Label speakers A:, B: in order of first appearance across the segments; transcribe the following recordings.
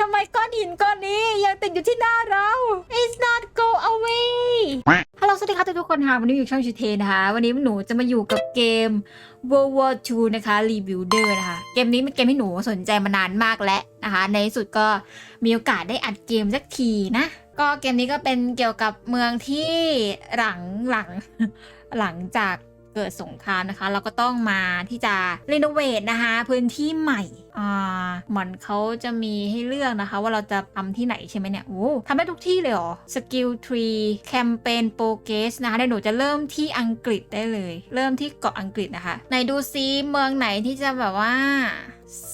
A: ทำไมก้อนหินก้อนนี้ยังติดอยู่ที่หน้าเรา It's not go away ฮัลโหลสวัสดีค่ะทุกคนค่ะ วันนี้อยู่ช่องชิเทนะคะ วันนี้หนูจะมาอยู่กับเกม World War II นะคะ Rebuilder นะคะ เกมนี้เป็นเกมที่หนูสนใจมานานมากแล้วนะคะ ในที่สุดก็มีโอกาสได้อัดเกมสักทีนะ ก็เกมนี้ก็เป็นเกี่ยวกับเมืองที่หลังหลังหลังจาก เกิดสงครามนะคะ เราก็ต้องมาที่จะรีโนเวทนะคะ พื้นที่ใหม่อ่าเหมือนเขาจะมีให้เลือกนะคะ ว่าเราจะทำที่ไหนใช่ไหมเนี่ยโอ้ทำได้ทุกที่เลยเหรอสกิลทรีแคมเปญโปรเกสนะคะเดี๋ยวหนูจะเริ่มที่อังกฤษได้เลย เริ่มที่เกาะอังกฤษนะคะไหนดูซิเมืองไหนที่จะแบบว่า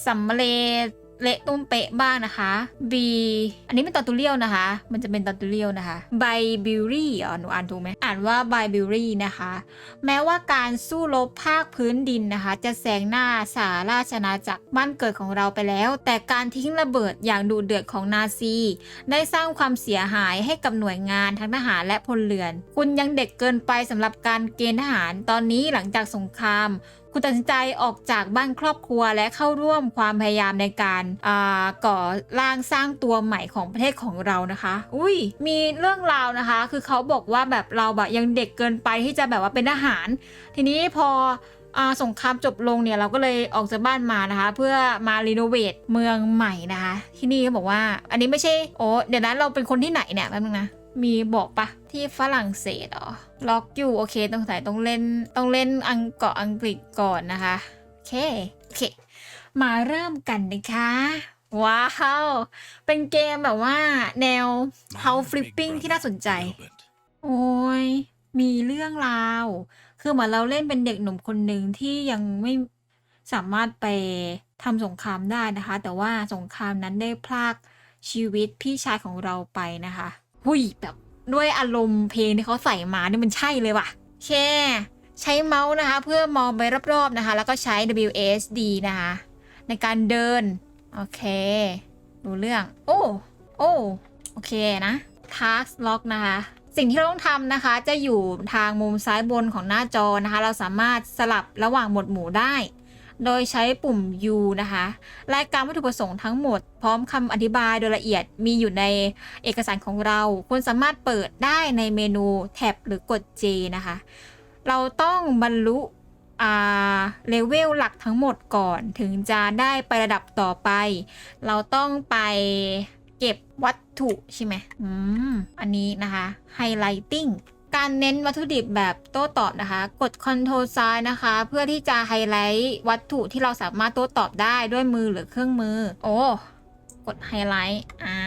A: สำเร็จ เละตุ้มเป๊ะบ้างนะคะ B อันนี้เป็นตอตูเรียลนะคะ มันจะเป็นตอตูเรียลนะคะไบบิวรี่อ๋อหนูอ่านถูกไหมอ่านว่าไบบิวรี่นะคะ แม้ว่าการสู้รบภาคพื้นดินนะคะ จะแซงหน้าสาราชนาจักรบ้านเกิดของเราไปแล้ว แต่การทิ้งระเบิดอย่างดุเดือดของนาซี ได้สร้างความเสียหายให้กับหน่วยงานทั้งทหารและพลเรือน คุณยังเด็กเกินไปสำหรับการเกณฑ์ทหารตอนนี้หลังจากสงคราม คุณตัดสินใจออกจากบ้านครอบครัวและเข้าร่วมความพยายามในการาก่อร่างสร้างตัวใหม่ของประเทศของเรานะคะ อุ้ยมีเรื่องราวนะคะ คือเขาบอกว่าแบบเราแบบยังเด็กเกินไปที่จะแบบว่าเป็นทหาร ทีนี้พอสงครามจบลงเนี่ยเราก็เลยออกจากบ้านมานะคะ เพื่อมารีโนเวทเมืองใหม่นะคะ ที่นี่เขาบอกว่า อันนี้ไม่ใช่โอ้เดี๋ยวนั้นเราเป็นคนที่ไหนเนี่ยแป๊บนึงนะ มีบอกปะที่ฝรั่งเศสเหรอล็อกอยู่โอเคต้องใส่ต้องเล่นต้องเล่นอังเกาะอังกฤษก่อนนะคะโอเคโอเค มาเริ่มกันนะคะว้าวเป็นเกมแบบว่าแนว House Flipping ที่น่าสนใจ โอ้ยมีเรื่องราว คือเหมือนเราเล่นเป็นเด็กหนุ่มคนหนึ่งที่ยังไม่สามารถไปทำสงครามได้นะคะ แต่ว่าสงครามนั้นได้พลากชีวิตพี่ชายของเราไปนะคะ หุยแบบด้วยอารมณ์เพลงที่เขาใส่มาเนี่ยมันใช่เลยว่ะโอเคใช้เมาส์นะคะ เพื่อมองไปรอบๆนะคะ แล้วก็ใช้ WSD นะคะ ในการเดิน โอเค ดูเรื่อง โอ้ โอ้ โอเคนะ Task Lock นะคะ สิ่งที่เราต้องทำนะคะ จะอยู่ทางมุมซ้ายบนของหน้าจอนะคะ เราสามารถสลับระหว่างหมวดหมู่ได้ โดยใช้ปุ่ม U นะคะรายการวัตถุประสงค์ทั้งหมด พร้อมคำอธิบายโดยละเอียดมีอยู่ในเอกสารของเรา คุณสามารถเปิดได้ในเมนูแท็บหรือกด J นะคะ เราต้องบรรลุอาเลเวลหลักทั้งหมดก่อนถึงจะได้ไประดับต่อไป เราต้องไปเก็บวัตถุใช่ไหมอืม อันนี้นะคะไฮไลท์ การเน้นวัตถุดิบแบบโต้ตอบนะคะ กด Ctrl ซ้ายนะคะ เพื่อที่จะไฮไลท์วัตถุที่เราสามารถโต้ตอบได้ด้วยมือหรือเครื่องมือ โอ้กดไฮไลท์อ่า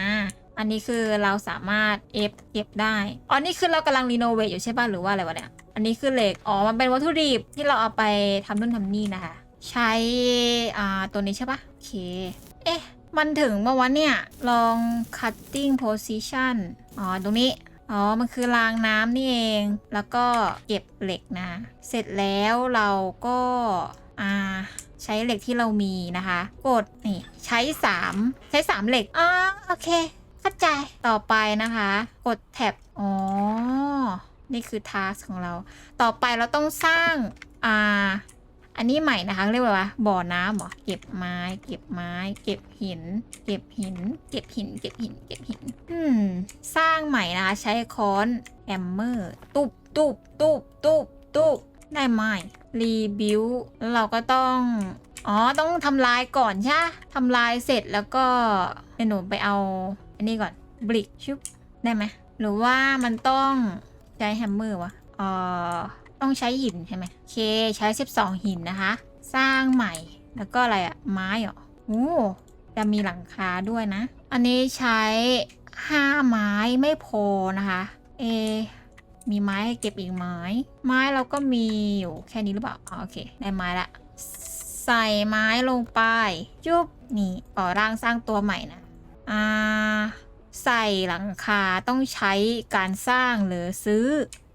A: อันนี้คือเราสามารถเอฟเก็บได้อ๋อนี่คือเรากำลังรีโนเวทอยู่ใช่ป่ะหรือว่าอะไรวะเนี่ย อันนี้คือเหล็ก อ๋อ มันเป็นวัตถุดิบที่เราเอาไปทำนู่นทำนี่นะคะ ใช้อ่าตัวนี้ใช่ปะโอเค เอ๊ะ มันถึงเมื่อวันเนี่ย ลอง cutting position อ๋อ ตรงนี้ อ๋อ มันคือรางน้ำนี่เอง แล้วก็เก็บเหล็กนะ เสร็จแล้วเราก็อ่าใช้เหล็กที่เรามีนะคะ กดนี่ใช้ 3 ใช้ 3 เหล็กอ่าโอเค เข้าใจต่อไปนะคะ กดแท็บอ๋อ นี่คือทาสของเรา ต่อไปเราต้องสร้างอ่า อันนี้ใหม่นะคะเรียกว่าบ่อน้ำเหรอเก็บไม้ เก็บไม้ เก็บหิน เก็บหิน เก็บหิน เก็บหิน เก็บหิน อืม สร้างใหม่นะคะใช้ค้อนแอมเมอร์ตุบตุบตุบตุบตุบได้ไหมรีบิวเราก็ต้อง อ๋อ ต้องทำลายก่อนใช่ปะทำลายเสร็จแล้วก็เดี๋ยวหนูไปเอา อันนี้ก่อนบลิกชุบได้ไหมหรือว่ามันต้องใช้แฮมเมอร์วะเอ่อ ต้องใช้หินใช่ไหมโอเคใช้ 12 หินนะคะ สร้างใหม่แล้วก็อะไรอะไม้เหรอโอ้จะมีหลังคาด้วยนะ อันนี้ใช้ 5 ไม้ไม่พอนะคะเอมีไม้เก็บอีกไม้ ไม้เราก็มีอยู่แค่นี้หรือเปล่าอ๋อโอเคได้ไม้ละใส่ไม้ลงไปจุ๊บนี่ก่อร่างสร้างตัวใหม่นะอ่าใส่หลังคาต้องใช้การสร้างหรือซื้อ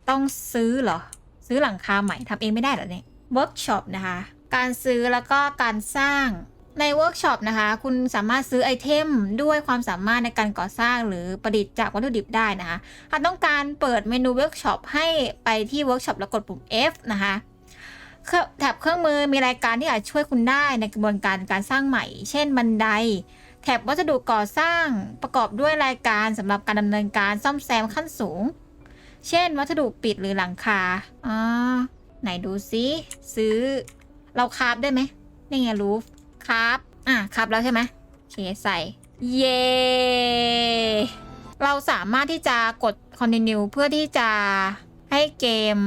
A: ต้องซื้อเหรอ ซื้อหลังคาใหม่ทำเองไม่ได้หรอเนี่ยเวิร์กช็อปนะคะ การซื้อแล้วก็การสร้างในเวิร์กช็อปนะคะ คุณสามารถซื้อไอเทมด้วยความสามารถในการก่อสร้างหรือประดิษฐ์จากวัตถุดิบได้นะคะหากต้องการเปิดเมนูเวิร์กช็อปให้ไปที่เวิร์กช็อปแล้วกดปุ่ม F นะคะแถบเครื่องมือมีรายการที่อาจช่วยคุณได้ในกระบวนการการสร้างใหม่ เช่นบันได แถบวัสดุก่อสร้างประกอบด้วยรายการสำหรับการดำเนินการซ่อมแซมขั้นสูง เช่น วัสดุปิดหรือหลังคาอ่าไหนดูซิซื้อ เราคาฟได้ไหมนี่ไงรูฟคาฟอะคาฟแล้วใช่ไหมโอเคใส่ เย้เราสามารถที่จะกด continue เพื่อที่จะให้เกม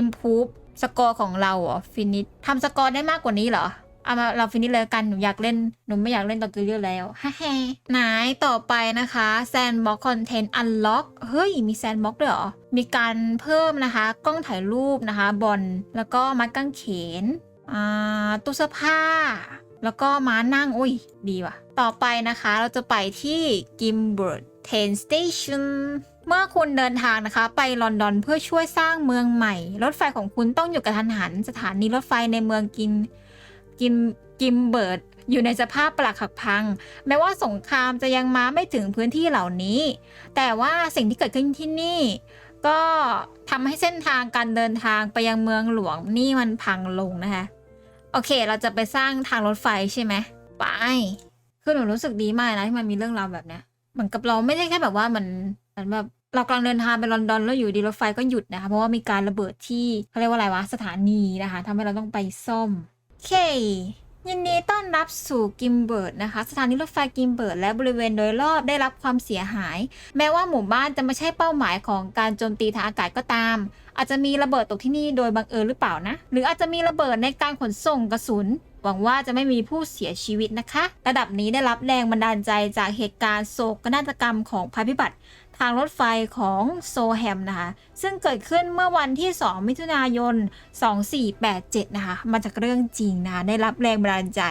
A: improve สกอร์ของเราเหรอฟินิชทำสกอร์ได้มากกว่านี้เหรอ เอามาเราฟินิชเลยกันหนูอยากเล่นหนูไม่อยากเล่นตอตูเรียแล้วฮ่าแฮไหนต่อไปนะคะ sandbox content unlock เฮ้ยมี sandbox ด้วยเหรอมีการเพิ่มนะคะ กล้องถ่ายรูปนะคะบอลแล้วก็มัดกางเขนอ่าตู้เสื้อผ้า แล้วก็ม้านั่งอุ้ยดีว่ะ ต่อไปนะคะเราจะไปที่ Gimbert Train Station เมื่อคุณเดินทางนะคะ ไปลอนดอนเพื่อช่วยสร้างเมืองใหม่ รถไฟของคุณต้องอยู่กระทันหัน สถานีรถไฟในเมืองกิน กิมกิมเบิร์ดอยู่ในสภาพปลักหักพัง แม้ว่าสงครามจะยังมาไม่ถึงพื้นที่เหล่านี้ แต่ว่าสิ่งที่เกิดขึ้นที่นี่ ก็ทำให้เส้นทางการเดินทางไปยังเมืองหลวงนี่มันพังลงนะคะ โอเค เราจะไปสร้างทางรถไฟใช่ไหมไปคือหนูรู้สึกดีมากนะที่มันมีเรื่องราวแบบเนี้ยเหมือนกับเราไม่ได้แค่แบบว่ามันมันแบบเรากำลังเดินทางไปลอนดอนแล้วอยู่ดีรถไฟก็หยุดนะคะเพราะว่ามีการระเบิดที่เขาเรียกว่าอะไรวะสถานีนะคะทำให้เราต้องไปซ่อม เค ยินดีต้อนรับสู่กิมเบิร์ดนะคะ สถานีรถไฟกิมเบิร์ดและบริเวณโดยรอบได้รับความเสียหาย แม้ว่าหมู่บ้านจะไม่ใช่เป้าหมายของการโจมตีทางอากาศก็ตาม อาจจะมีระเบิดตกที่นี่โดยบังเอิญหรือเปล่านะ หรืออาจจะมีระเบิดในการขนส่งกระสุน หวังว่าจะไม่มีผู้เสียชีวิตนะคะ ระดับนี้ได้รับแรงบันดาลใจจากเหตุการณ์โศกนาฏกรรมของภัยพิบัติ ทางรถไฟของโซแฮมนะคะ ซึ่งเกิดขึ้นเมื่อวันที่ 2 มิถุนายน 2487 นะคะ มาจากเรื่องจริงนะคะได้รับแรงบันดาลใจ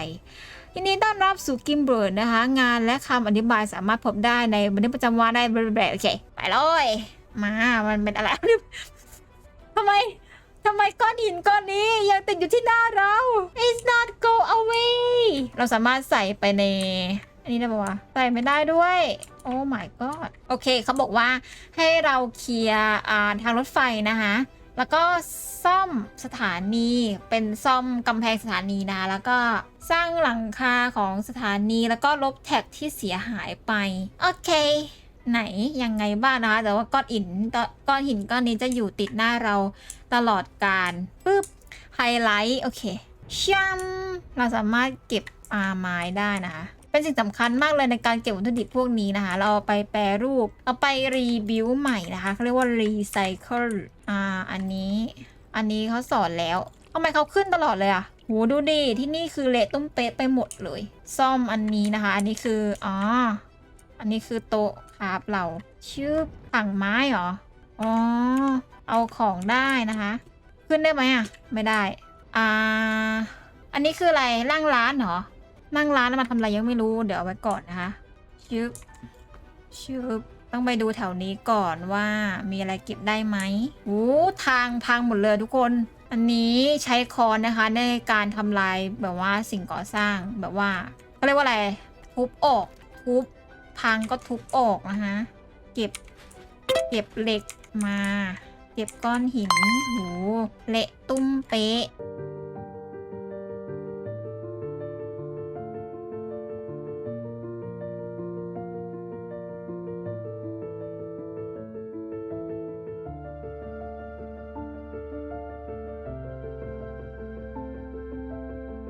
A: ทีนี้ต้อนรับสู่กิมเบิร์ดนะคะ งานและคำอธิบายสามารถพบได้ในบันทึกประจำวันได้แบบโอเค ไปเลย มา มันเป็นอะไรทำไม ทำไมก้อนหินก้อนนี้ยังติดอยู่ที่หน้าเรา It's not go away เราสามารถใส่ไปใน อันนี้ได้ปะวะใส่ไม่ได้ด้วย โอ้ my god โอเคเขาบอกว่าให้เราเคลียร์ทางรถไฟนะคะแล้วก็ซ่อมสถานีเป็นซ่อมกำแพงสถานีนะแล้วก็สร้างหลังคาของสถานีแล้วก็ลบแท็กที่เสียหายไป โอเค ไหนยังไงบ้างนะคะแต่ว่าก้อนหินก้อนหินก้อนนี้จะอยู่ติดหน้าเราตลอดการปึ๊บไฮไลท์โอเคชัมเราสามารถเก็บอาไม้ได้นะคะเป็นสิ่งสำคัญมากเลยในการเก็บวัตถุดิบพวกนี้นะคะ เราเอาไปแปรรูป เอาไปรีบิวใหม่นะคะเขาเรียกว่ารีไซเคิลอ่าอันนี้ อันนี้เขาสอนแล้วทำไมเขาขึ้นตลอดเลยอะโหดูดิที่นี่คือเละตุ้มเป๊ะไปหมดเลย ซ่อมอันนี้นะคะ อันนี้คืออ๋อ อันนี้คือโต๊ะครับเราชื่อถังไม้เหรอ อ๋อ เอาของได้นะคะ ขึ้นได้ไหมอะไม่ได้ อ่า อันนี้คืออะไรร่างร้านเหรอนั่งร้านแล้วมาทำอะไรยังไม่รู้ เดี๋ยวเอาไว้ก่อนนะคะชึบชึบต้องไปดูแถวนี้ก่อนว่ามีอะไรเก็บได้ไหมโอ้ทางพังหมดเลยทุกคน อันนี้ใช้คอนนะคะ ในการทำลายแบบว่าสิ่งก่อสร้างแบบว่าเขาเรียกว่าอะไรทุบออกทุบ พังก็ทุบออกนะคะเก็บเก็บเหล็กมา เก็บก้อนหินโหเละตุ้มเป๊ะ